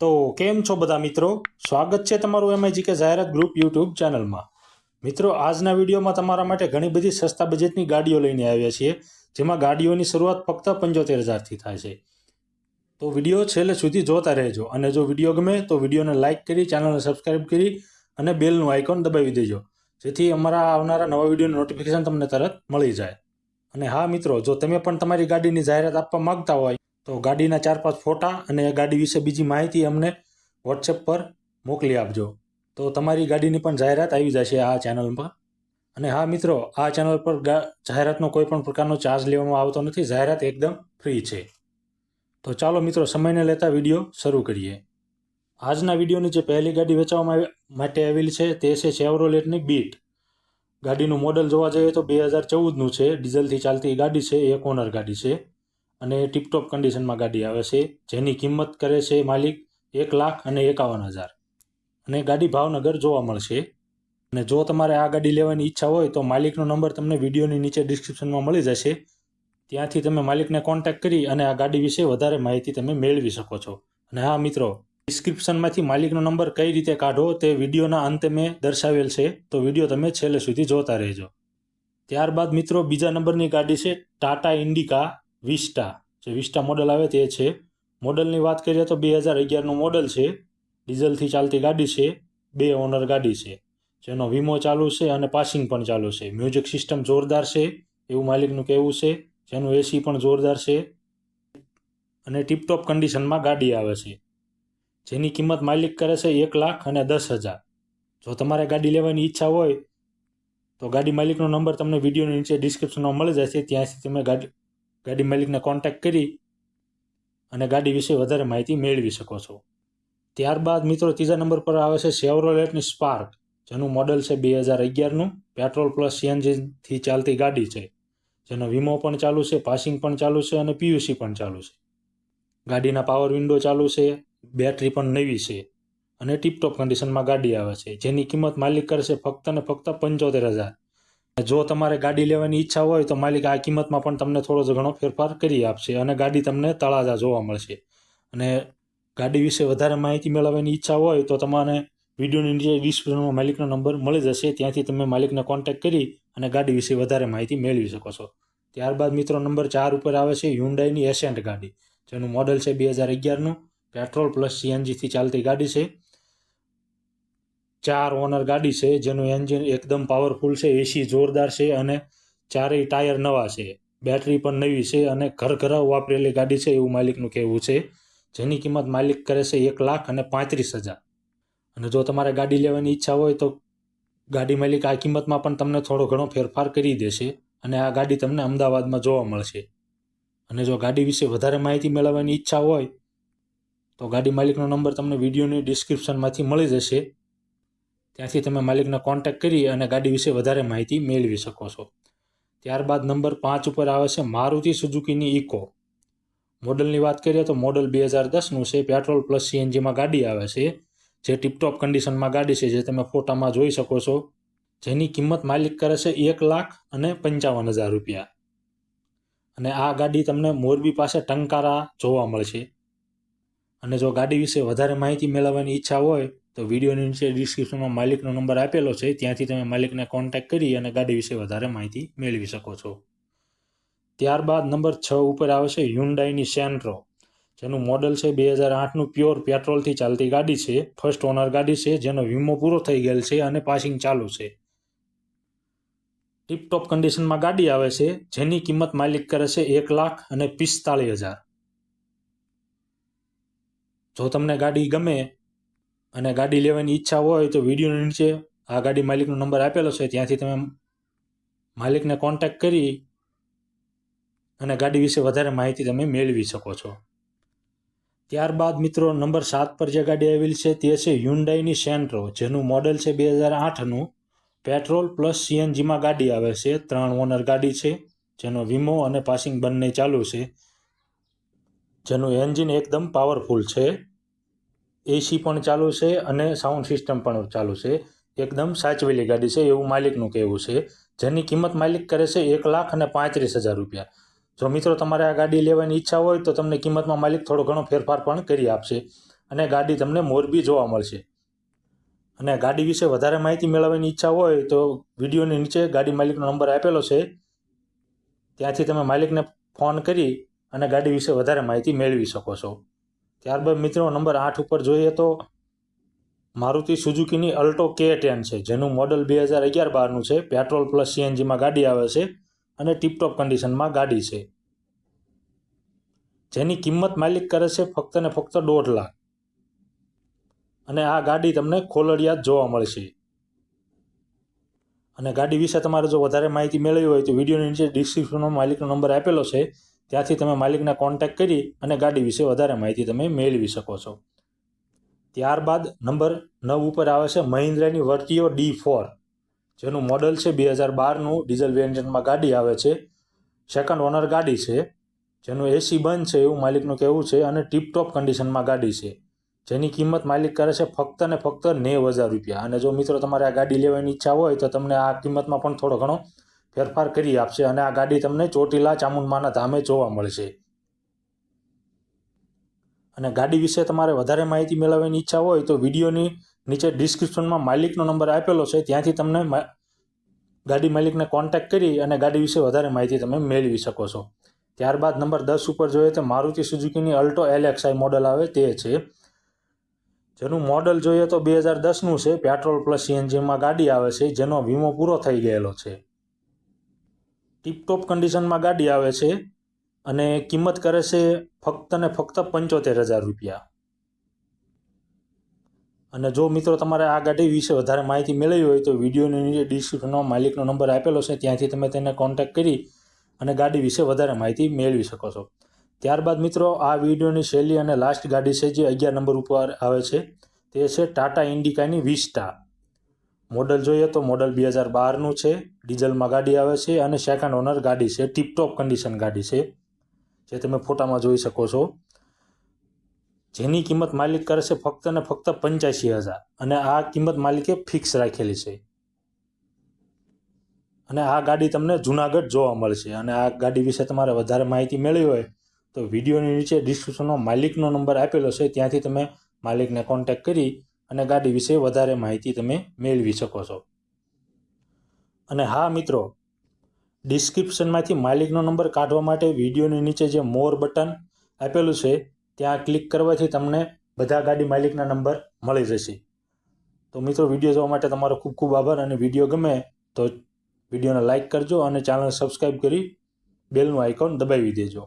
તો કેમ છો બધા મિત્રો? સ્વાગત છે તમારું એમઆઈજી કે જાહેરાત ગ્રુપ યુટ્યુબ ચેનલમાં. મિત્રો, આજના વિડીયોમાં તમારા માટે ઘણી બધી સસ્તા બજેટની ગાડીઓ લઈને આવ્યા છીએ, જેમાં ગાડીઓની શરૂઆત ફક્ત પંચોતેર હજારથી થાય છે. તો વીડિયો છેલ્લે સુધી જોતા રહેજો અને જો વીડિયો ગમે તો વિડીયોને લાઇક કરી, ચેનલને સબસ્ક્રાઈબ કરી અને બેલનું આઇકોન દબાવી દેજો, જેથી અમારા આવનારા નવા વિડીયોનું નોટિફિકેશન તમને તરત મળી જાય. અને હા મિત્રો, જો તમે પણ તમારી ગાડીની જાહેરાત આપવા માંગતા હોય તો ગાડીના ચાર પાંચ ફોટા અને ગાડી વિશે બીજી માહિતી અમને વોટ્સએપ પર મોકલી આપજો. તો તમારી ગાડીની પણ જાહેરાત આવી જશે આ ચેનલમાં અને હા મિત્રો, આ ચેનલ પર જાહેરાતનો કોઈ પણ પ્રકારનો ચાર્જ લેવામાં આવતો નથી. જાહેરાત એકદમ ફ્રી છે. તો ચાલો મિત્રો, સમયને લેતા વીડિયો શરૂ કરીએ. આજના વિડીયોની જે પહેલી ગાડી વેચવામાં આવી- માટે આવેલી છે તે છે ચેવરોલેટની બીટ ગાડીનું મોડલ જોવા જઈએ તો બે હજાર ચૌદનું છે. ડીઝલથી ચાલતી ગાડી છે, એક ઓનર ગાડી છે. અને ટીપટોપ કન્ડિશનમાં ગાડી આવે છે, જેની કિંમત કરે છે માલિક એક લાખ અને એકાવન હજાર. અને ગાડી ભાવનગર જોવા મળશે. અને જો તમારે આ ગાડી લેવાની ઈચ્છા હોય તો માલિકનો નંબર તમને વિડીયોની નીચે ડિસ્ક્રિપ્શનમાં મળી જશે. ત્યાંથી તમે માલિકને કોન્ટેક્ટ કરી અને આ ગાડી વિશે વધારે માહિતી તમે મેળવી શકો છો. અને હા, મિત્રો ડિસ્ક્રિપ્શનમાંથી માલિકનો નંબર કઈ રીતે કાઢો તે વિડીયોના અંતે મેં દર્શાવેલ છે, તો વીડિયો તમે છેલ્લે સુધી જોતા રહેજો. ત્યારબાદ, મિત્રો, બીજા નંબરની ગાડી છે, ટાટા ઇન્ડિકા વિસ્ટા જે વિસ્ટા મોડલ આવે તે છે. મોડલની વાત કરીએ તો બે હજાર અગિયારનું મોડલ છે. ડીઝલથી ચાલતી ગાડી છે. બે ઓનર ગાડી છે. જેનો વીમો ચાલુ છે અને પાસિંગ પણ ચાલુ છે. મ્યુઝિક સિસ્ટમ જોરદાર છે. એવું માલિકનું કહેવું છે. જેનું એસી પણ જોરદાર છે. અને ટીપટોપ કન્ડિશનમાં ગાડી આવે છે. જેની કિંમત માલિક કરે છે એક લાખ અને દસ હજાર. જો તમારે ગાડી લેવાની ઈચ્છા હોય, તો ગાડી માલિકનો નંબર તમને વિડીયોની નીચે ડિસ્ક્રિપ્શનમાં મળી જશે. ત્યાંથી તમે ગાડી ગાડી માલિકને કોન્ટેક્ટ કરી અને ગાડી વિશે વધારે માહિતી મેળવી શકો છો. ત્યારબાદ મિત્રો ત્રીજા નંબર પર આવે છે સેવરોલેટની સ્પાર્ક જેનું મોડલ છે બે હજાર અગિયારનું પેટ્રોલ પ્લસ સીએનજીથી ચાલતી ગાડી છે. જેનો વીમો પણ ચાલુ છે પાસિંગ પણ ચાલુ છે અને પીયુસી પણ ચાલુ છે. ગાડીના પાવર વિન્ડો ચાલુ છે બેટરી પણ નવી છે અને ટીપટોપ કન્ડિશનમાં ગાડી આવે છે. જેની કિંમત માલિક કરશે ફક્ત ને ફક્ત પંચોતેર હજાર. જો તમારે ગાડી લેવાની ઈચ્છા હોય તો માલિક આ કિંમતમાં પણ તમને થોડો ઘણો ફેરફાર કરી આપશે અને ગાડી તમને તળાજા જોવા મળશે. અને ગાડી વિશે વધારે માહિતી મેળવવાની ઈચ્છા હોય તો તમારે વિડીયોની નીચે ડિસ્ક્રિપ્શનમાં માલિકનો નંબર મળી જશે. ત્યાંથી તમે માલિકને કોન્ટેક્ટ કરી અને ગાડી વિશે વધારે માહિતી મેળવી શકો છો. ત્યારબાદ મિત્રો, નંબર ચાર ઉપર આવે છે હ્યુન્ડાઈની એસેન્ટ ગાડી, જેનું મોડલ છે બે હજાર અગિયારનું. પેટ્રોલ પ્લસ સીએનજીથી ચાલતી ગાડી છે. ચાર ઓનર ગાડી છે, જેનું એન્જિન એકદમ પાવરફુલ છે એસી જોરદાર છે અને ચારેય ટાયર નવા છે. બેટરી પણ નવી છે અને ઘર ઘર વાપરેલી ગાડી છે એવું માલિકનું કહેવું છે. જેની કિંમત માલિક કરે છે એક લાખ અને પાંત્રીસ હજાર. અને જો તમારે ગાડી લેવાની ઈચ્છા હોય તો ગાડી માલિક આ કિંમતમાં પણ તમને થોડો ઘણો ફેરફાર કરી દેશે અને આ ગાડી તમને અમદાવાદમાં જોવા મળશે. અને જો ગાડી વિશે વધારે માહિતી મેળવવાની ઈચ્છા હોય તો ગાડી માલિકનો નંબર તમને વિડીયોની ડિસ્ક્રિપ્શનમાંથી મળી જશે. ત્યાંથી તમે માલિકને કોન્ટેક્ટ કરી અને ગાડી વિશે વધારે માહિતી મેળવી શકો છો. ત્યારબાદ નંબર પાંચ ઉપર આવે છે મારુતિ સુઝુકીની ઇકો. મોડલની વાત કરીએ તો મોડલ બે હજાર દસનું છે. પેટ્રોલ પ્લસ સીએનજીમાં ગાડી આવે છે, જે ટીપટોપ કન્ડિશનમાં ગાડી છે, જે તમે ફોટામાં જોઈ શકો છો. જેની કિંમત માલિક કરે છે એક લાખ અને પંચાવન હજાર રૂપિયા. અને આ ગાડી તમને મોરબી પાસે ટંકારા જોવા મળશે. અને જો ગાડી વિશે વધારે માહિતી મેળવવાની ઈચ્છા હોય તો વિડીયોની નીચે ડિસ્ક્રિપ્શનમાં માલિકનો નંબર આપેલો છે, ત્યાંથી તમે માલિકને કોન્ટેક્ટ કરી અને ગાડી વિશે વધારે માહિતી મેળવી શકો છો. ત્યારબાદ નંબર છ ઉપર આવે છે હ્યુન્ડાઈની સેન્ટ્રો જેનું મોડલ છે બે હજાર આઠનું પ્યોર પેટ્રોલથી ચાલતી ગાડી છે ફર્સ્ટ ઓનર ગાડી છે, જેનો વીમો પૂરો થઈ ગયેલ છે અને પાસિંગ ચાલુ છે. ટીપટોપ કન્ડિશનમાં ગાડી આવે છે, જેની કિંમત માલિક કરે છે એક લાખ અને પિસ્તાળીસ હજાર. જો તમને ગાડી ગમે અને ગાડી લેવાની ઈચ્છા હોય તો વીડિયો નીચે આ ગાડી માલિકનો નંબર આપેલો છે, ત્યાંથી તમે માલિકને કોન્ટેક્ટ કરી અને ગાડી વિશે વધારે માહિતી તમે મેળવી શકો છો. ત્યારબાદ મિત્રો, નંબર સાત પર જે ગાડી આવેલી છે, તે છે હ્યુન્ડાઈની સેન્ટ્રો જેનું મોડલ છે બે હજાર આઠનું. પેટ્રોલ પ્લસ સીએનજીમાં ગાડી આવે છે, ત્રણ ઓનર ગાડી છે, જેનો વીમો અને પાસિંગ બંને ચાલુ છે, જેનું એન્જિન એકદમ પાવરફુલ છે. એસી પણ ચાલુ છે અને સાઉન્ડ સિસ્ટમ પણ ચાલુ છે. એકદમ સાચવેલી ગાડી છે એવું માલિકનું કહેવું છે. જેની કિંમત માલિક કરે છે એક લાખ અને પાંત્રીસ હજાર રૂપિયા. જો મિત્રો તમારે આ ગાડી લેવાની ઈચ્છા હોય તો તમને કિંમતમાં માલિક થોડો ઘણો ફેરફાર પણ કરી આપશે અને ગાડી તમને મોરબી જોવા મળશે. અને ગાડી વિશે વધારે માહિતી મેળવવાની ઈચ્છા હોય તો વિડીયોની નીચે ગાડી માલિકનો નંબર આપેલો છે. ત્યાંથી તમે માલિકને ફોન કરી અને ગાડી વિશે વધારે માહિતી મેળવી શકો છો. ત્યારબાદ મિત્રો, નંબર આઠ ઉપર જોઈએ તો મારુતિ સુઝુકીની અલ્ટો કે ટેન છે, જેનું મોડલ બે હજાર અગિયાર બારનું છે. પેટ્રોલ પ્લસ સીએનજીમાં ગાડી આવે છે અને ટીપટોપ કન્ડિશનમાં ગાડી છે. જેની કિંમત માલિક કરે છે ફક્ત ને ફક્ત દોઢ લાખ. અને આ ગાડી તમને ખોલડિયા જ જોવા મળશે. અને ગાડી વિશે તમારે જો વધારે માહિતી મેળવી હોય તો વિડીયોની નીચે ડિસ્ક્રિપ્શનમાં માલિકનો નંબર આપેલો છે. ત્યાંથી તમે માલિકને કોન્ટેક્ટ કરી અને ગાડી વિશે વધારે માહિતી તમે મેળવી શકો છો. ત્યારબાદ નંબર નવ ઉપર આવે છે મહિન્દ્રાની વર્ટિયો ડી ફોર, જેનું મોડલ છે બે હજાર બારનું ડીઝલ વેરિયન્ટમાં ગાડી આવે છે. સેકન્ડ ઓનર ગાડી છે, જેનું એસી બંધ છે એવું માલિકનું કહેવું છે અને ટીપટોપ કન્ડિશનમાં ગાડી છે. જેની કિંમત માલિક કરે છે ફક્ત ને ફક્ત નેવ હજાર રૂપિયા. અને જો મિત્રો તમારે આ ગાડી લેવાની ઈચ્છા હોય તો તમને આ કિંમતમાં પણ થોડો ઘણો ફેરફાર કરી આપશે અને આ ગાડી તમને ચોટીલા ચામુંડમાના ધામે જોવા મળશે. અને ગાડી વિશે તમારે વધારે માહિતી મેળવવાની ઈચ્છા હોય તો વિડીયોની નીચે ડિસ્ક્રિપ્શનમાં માલિકનો નંબર આપેલો છે, ત્યાંથી તમને ગાડી માલિકને કોન્ટેક્ટ કરી અને ગાડી વિશે વધારે માહિતી તમે મેળવી શકો છો. ત્યારબાદ નંબર દસ ઉપર જોઈએ તો મારુતિ સુઝુકીની અલ્ટો એલએક્સઆઈ મોડલ આવે તે છે. જેનું મોડલ જોઈએ તો બે હજાર દસનું છે, પેટ્રોલ પ્લસ સીએનજીમાં ગાડી આવે છે, જેનો વીમો પૂરો થઈ ગયેલો છે. ટીપટોપ કન્ડિશનમાં ગાડી આવે છે અને કિંમત કરે છે ફક્ત ને ફક્ત પંચોતેર હજાર રૂપિયા. અને જો મિત્રો તમારે આ ગાડી વિશે વધારે માહિતી મેળવી હોય તો વિડીયોની નીચે ડિસ્ક્રિપ્શનમાં માલિકનો નંબર આપેલો છે, ત્યાંથી તમે તેને કોન્ટેક્ટ કરી અને ગાડી વિશે વધારે માહિતી મેળવી શકો છો. ત્યારબાદ મિત્રો, આ વિડીયોની શૈલી અને લાસ્ટ ગાડી છે જે અગિયાર નંબર ઉપર આવે છે. તે છે ટાટા ઇન્ડિકાની વિસ્ટા. મોડલ જોઈએ તો મોડલ બે હજાર બારનું છે, ડીઝલમાં ગાડી આવે છે અને સેકન્ડ ઓનર ગાડી છે, ટીપટોપ કન્ડિશન ગાડી છે, જે તમે ફોટામાં જોઈ શકો છો. જેની કિંમત માલિક કરે છે ફક્ત ને ફક્ત પંચ્યાસી હજાર અને આ કિંમત માલિકે ફિક્સ રાખેલી છે. અને આ ગાડી તમને જુનાગઢ જોવા મળશે અને આ ગાડી વિશે તમારે વધારે માહિતી મેળવી હોય તો વિડીયોની નીચે ડિસ્ક્રિપ્શનમાં માલિકનો નંબર આપેલો છે, ત્યાંથી તમે માલિકને કોન્ટેક્ટ કરી અને ગાડી વિશે વધારે માહિતી તમે મેળવી શકો છો. અને હા મિત્રો, ડિસ્ક્રિપ્શનમાંથી માલિકનો નંબર કાઢવા માટે વિડીયોની નીચે જે મોર બટન આપેલું છે, ત્યાં ક્લિક કરવાથી તમને બધા ગાડી માલિકના નંબર મળી જશે. તો મિત્રો, વીડિયો જોવા માટે તમારો ખૂબ ખૂબ આભાર અને વીડિયો ગમે તો વિડીયોને લાઇક કરજો અને ચેનલ સબસ્ક્રાઈબ કરી બેલનું આઇકોન દબાવી દેજો.